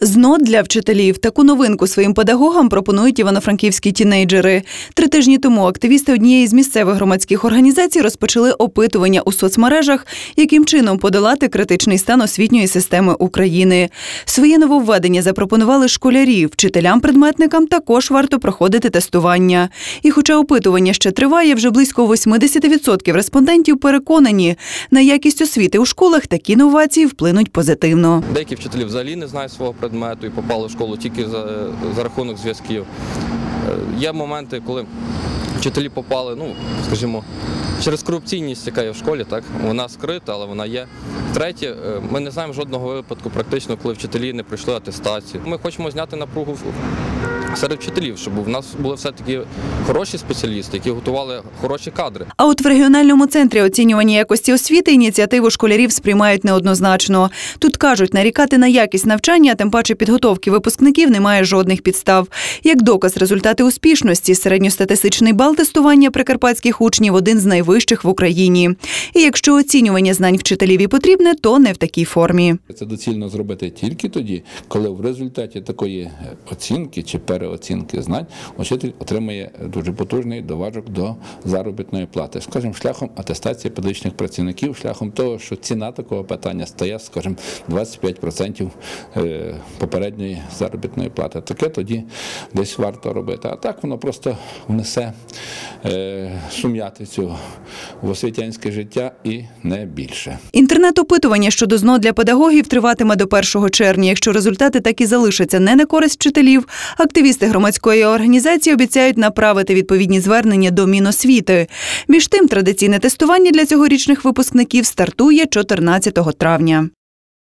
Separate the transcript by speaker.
Speaker 1: ЗНО для вчителів таку новинку своїм педагогам пропонують івано-франківські тінейджери. Три тижні тому активісти однієї з місцевих громадських організацій розпочали опитування у соцмережах, яким чином подолати критичний стан освітньої системи України. Своє нововведення запропонували школярі. Вчителям-предметникам також варто проходити тестування. І, хоча опитування ще триває, вже близько 80% респондентів переконані, на якість освіти у школах такі новації вплинуть позитивно.
Speaker 2: Деякі вчителі взагалі не знають свого предмету і попали в школу тільки за, за рахунок зв'язків. Е, Є моменти, коли вчителі попали, ну, скажімо, через корупційність, яка є в школі, так, вона скрита, але вона є. Третє, е, ми не знаємо жодного випадку, практично, коли вчителі не пройшли атестацію. Ми хочемо зняти напругу серед вчителів, щоб в нас були все-таки хороші спеціалісти, які готували хороші кадри.
Speaker 1: А от в регіональному центрі оцінювання якості освіти ініціативу школярів сприймають неоднозначно. Тут кажуть, нарікати на якість навчання, а тим паче підготовки випускників, немає жодних підстав. Як доказ результати успішності, середньостатистичний бал тестування прикарпатських учнів один з найвищих в Україні. І якщо оцінювання знань вчителів і потрібне, то не в такій формі.
Speaker 3: Це доцільно зробити тільки тоді, коли в результаті такої оцінки чи переоцінки знань учитель отримує дуже потужний доважок до заробітної плати, скажімо, шляхом атестації педагогічних працівників, шляхом того, що ціна такого питання стає, скажімо, 25% е, попередньої заробітної плати. Таке тоді десь варто робити. А так воно просто внесе е, сум'ятицю в освітянське життя і не більше.
Speaker 1: Інтернет-опитування щодо ЗНО для педагогів триватиме до 1 червня. Якщо результати так і залишаться не на користь вчителів, активісти громадської організації обіцяють направити відповідні звернення до Міносвіти. Між тим, традиційне тестування для цьогорічних випускників стартує 14 травня.